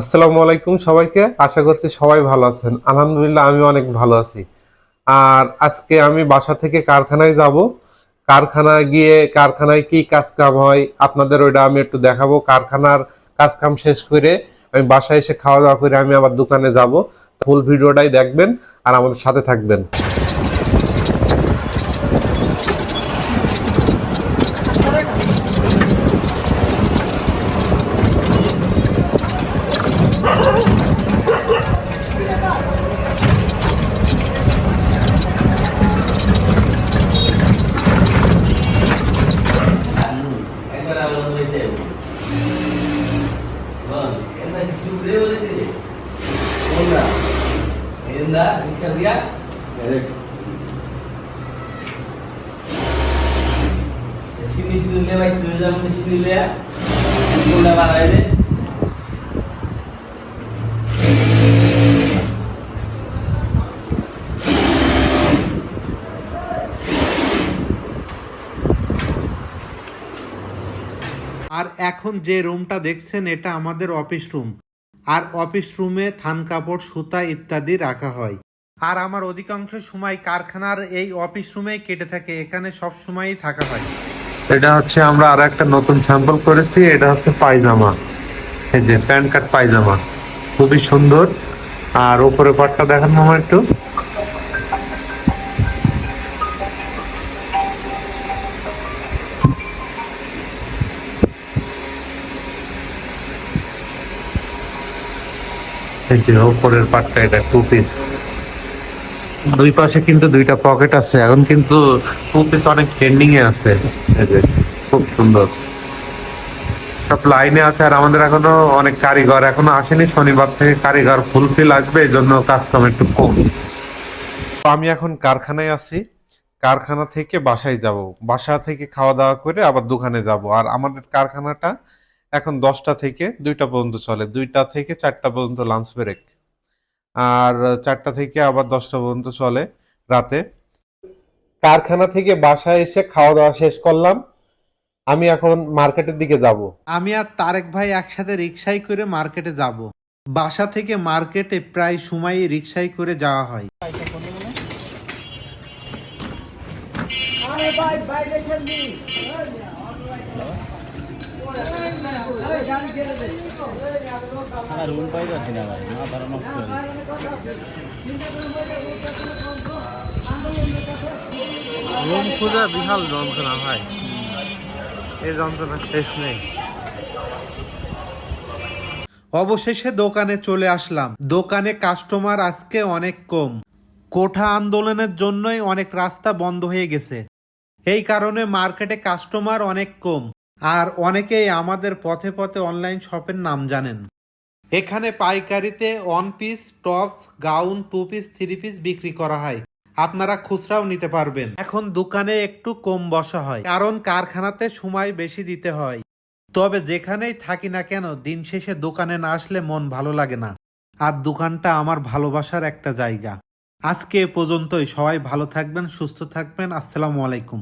আসসালামু আলাইকুম সবাইকে। আশা করছি সবাই ভালো আছেন। আলহামদুলিল্লাহ, আমি অনেক ভালো আছি। আর আজকে আমি বাসা থেকে কারখানায় যাব। কারখানায় গিয়ে কারখানায় কি কাজ কাম হয় আপনাদের ওইটা আমি একটু দেখাবো। কারখানার কাজ কাম শেষ করে আমি বাসায় এসে খাওয়া দাওয়া করে আমি আবার দোকানে যাব। ফুল ভিডিওটাই দেখবেন আর আমাদের সাথে থাকবেন। કરાવવાનું હોય તે એમના જીવ રહેવો નથી એમના એમના વિચાર્યા દરેક સિની સિની લેવાય તો જામ સિની લે મોટા બાર આવે আর এখন যে রুমটা দেখছেন, এটা আমাদের অফিস রুম আর অফিস রুমে থান কাপড়, সুতা ইত্যাদি রাখা হয়। আর আমার অধিকাংশ সময় কারখানার এই অফিস রুমেই কেটে থাকে, এখানে সব সময়ই থাকা হয়। এটা হচ্ছে আমরা আর একটা নতুন স্যাম্পল করেছি, এটা হচ্ছে পায়জামা। এই যে প্যান্ট কাট পায়জামা। খুবই সুন্দর। আর উপরে পাটটা দেখান মামা একটু। এই যে উপরের পাটটা, এটা টু পিস দুই পাশে কিন্তু দুইটা পকেট আছে। এখন কিন্তু টু পিস অনেক ট্রেন্ডিং এ আছে। খুব সুন্দর। সব লাইনে আছে আর আমাদের এখনও অনেক কারিগর এখনও আসেনি। শনিবার থেকে কারিগর ফুলফিল আসবে, এই জন্য কাজ একটু কম। আমি এখন কারখানায় আছি। কারখানা থেকে বাসায় যাব। বাসা থেকে খাওয়া দাওয়া করে আবার দোকানে যাব। আর আমাদের কারখানাটা এখন দশটা থেকে দুইটা পর্যন্ত চলে। দুইটা থেকে চারটা পর্যন্ত লাঞ্চ ব্রেক আর চারটা থেকে আবার দশটা পর্যন্ত চলে রাতে। কারখানা থেকে বাসায় এসে খাওয়া দাওয়া শেষ করলাম। আমি এখন মার্কেটের দিকে যাব। আমি আর তারেক ভাই একসাথে রিক্সায় করে মার্কেটে যাব। বাসা থেকে মার্কেটে প্রায় সময়ই রিক্সায় করে যাওয়া হয়। আমার রুম পাই যাচ্ছি না ভাই, মা তারা নষ্ট রুম খোঁজা বিশাল যন্ত্রণা ভাই। এই যন্ত্রণা শেষ নেই। অবশেষে দোকানে চলে আসলাম। দোকানে কাস্টমার আজকে অনেক কম। কোঠা আন্দোলনের জন্যই অনেক রাস্তা বন্ধ হয়ে গেছে। এই কারণে মার্কেটে কাস্টমার অনেক কম। আর অনেকেই আমাদের পথে পথে অনলাইন শপের নাম জানেন। এখানে পাইকারিতে one piece tops gown two piece three piece বিক্রি করা হয়। আপনারা খুচরাও নিতে পারবেন। এখন দোকানে একটু কম বসা হয়, কারণ কারখানাতে সময় বেশি দিতে হয়। তবে যেখানেই থাকি না কেন, দিন শেষে দোকানে না আসলে মন ভালো লাগে না। আর দোকানটা আমার ভালোবাসার একটা জায়গা। আজকে এ পর্যন্তই। সবাই ভালো থাকবেন, সুস্থ থাকবেন। আসসালামু আলাইকুম।